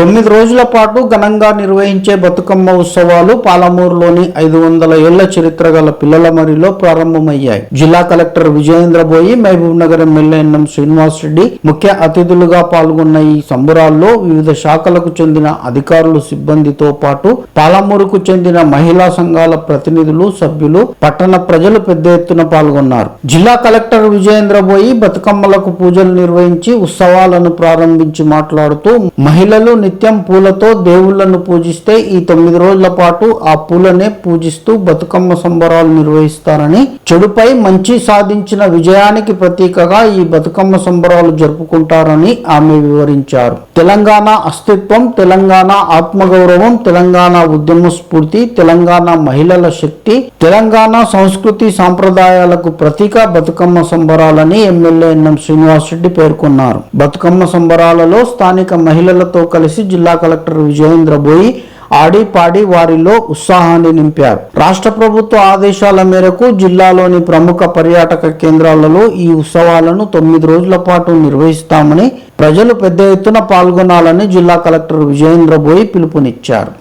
తొమ్మిది రోజుల పాటు ఘనంగా నిర్వహించే బతుకమ్మ ఉత్సవాలు పాలమూరులోని ఐదు వందల ఏళ్ళ చరిత్ర గల పిల్లల మరిలో ప్రారంభమయ్యాయి. జిల్లా collector Vijayendra Boi Mahabub Nagar MLA N M Srinivas Reddy ముఖ్య అతిథులుగా పాల్గొన్న ఈ సంబురాల్లో వివిధ శాఖలకు చెందిన అధికారులు సిబ్బందితో పాటు పాలమూరుకు చెందిన మహిళా సంఘాల ప్రతినిధులు సభ్యులు పట్టణ ప్రజలు పెద్ద ఎత్తున పాల్గొన్నారు. జిల్లా కలెక్టర్ విజయేంద్ర బోయి బతుకమ్మలకు పూజలు నిర్వహించి ఉత్సవాలను ప్రారంభించి మాట్లాడుతూ మహిళలు నిత్యం పూలతో దేవుళ్ళను పూజిస్తే ఈ తొమ్మిది రోజుల పాటు ఆ పూలనే పూజిస్తూ బతుకమ్మ సంబరాలు నిర్వహిస్తారని చెడుపై మంచి సాధించిన విజయానికి ప్రతీకగా ఈ బతుకమ్మ సంబరాలు జరుపుకుంటారని ఆమె వివరించారు. తెలంగాణ అస్తిత్వం తెలంగాణ ఆత్మగౌరవం తెలంగాణ ఉద్యమ స్ఫూర్తి తెలంగాణ మహిళల శక్తి తెలంగాణ సంస్కృతి సాంప్రదాయాలకు ప్రతీక బతుకమ్మ సంబరాలని ఎమ్మెల్యే ఎన్ఎం శ్రీనివాసరెడ్డి పేర్కొన్నారు. బతుకమ్మ సంబరాలలో స్థానిక మహిళలతో కలిసి జిల్లా కలెక్టర్ విజయేంద్ర బోయి ఆడి పాడి వారిలో ఉత్సాహాన్ని నింపారు. రాష్ట్ర ప్రభుత్వ ఆదేశాల మేరకు జిల్లాలోని ప్రముఖ పర్యాటక కేంద్రాలలో ఈ ఉత్సవాలను తొమ్మిది రోజుల పాటు నిర్వహిస్తామని ప్రజలు పెద్ద ఎత్తున పాల్గొనాలని జిల్లా కలెక్టర్ విజయేంద్ర బోయి పిలుపునిచ్చారు.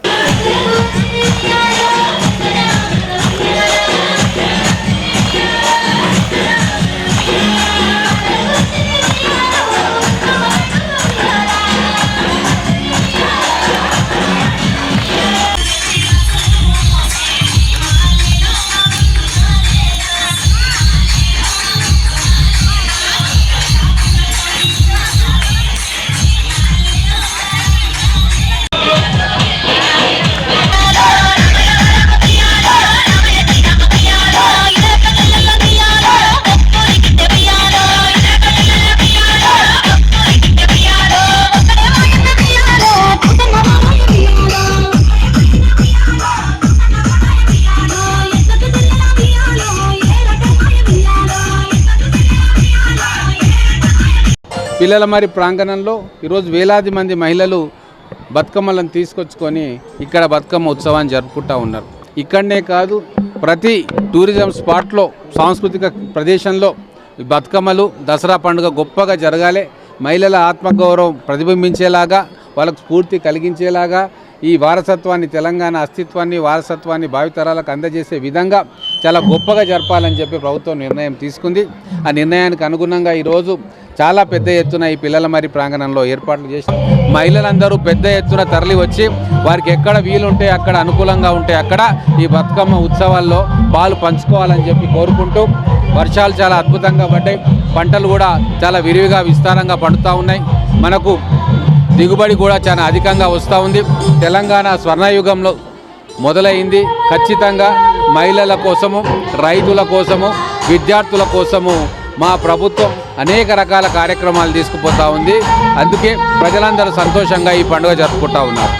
పిల్లల మరి ప్రాంగణంలో ఈరోజు వేలాది మంది మహిళలు బతుకమ్మలను తీసుకొచ్చుకొని ఇక్కడ బతుకమ్మ ఉత్సవాన్ని జరుపుకుంటూ ఉన్నారు. ఇక్కడనే కాదు ప్రతి టూరిజం స్పాట్లో సాంస్కృతిక ప్రదేశంలో బతుకమ్మలు దసరా పండుగ గొప్పగా జరగాలి. మహిళల ఆత్మగౌరవం ప్రతిబింబించేలాగా వాళ్ళకు స్ఫూర్తి కలిగించేలాగా ఈ వారసత్వాన్ని తెలంగాణ అస్తిత్వాన్ని వారసత్వాన్ని భావితరాలకు అందజేసే విధంగా చాలా గొప్పగా జరపాలని చెప్పి ప్రభుత్వం నిర్ణయం తీసుకుంది. ఆ నిర్ణయానికి అనుగుణంగా ఈరోజు చాలా పెద్ద ఎత్తున ఈ పిల్లల మరి ప్రాంగణంలో ఏర్పాట్లు చేసి మహిళలందరూ పెద్ద ఎత్తున తరలి వచ్చి వారికి ఎక్కడ వీలుంటే అక్కడ అనుకూలంగా ఉంటే అక్కడ ఈ బతుకమ్మ ఉత్సవాల్లో పాలు పంచుకోవాలని చెప్పి కోరుకుంటూ వర్షాలు చాలా అద్భుతంగా పడ్డాయి. పంటలు కూడా చాలా విరివిగా విస్తారంగా పండుతూ ఉన్నాయి. మనకు దిగుబడి కూడా చాలా అధికంగా వస్తూ ఉంది. తెలంగాణ స్వర్ణయుగంలో మొదలైంది. ఖచ్చితంగా మహిళల కోసము రైతుల కోసము విద్యార్థుల కోసము మా ప్రభుత్వం అనేక రకాల కార్యక్రమాలు తీసుకుపోతా ఉంది. అందుకే ప్రజలందరూ సంతోషంగా ఈ పండుగ జరుపుకుంటా ఉన్నారు.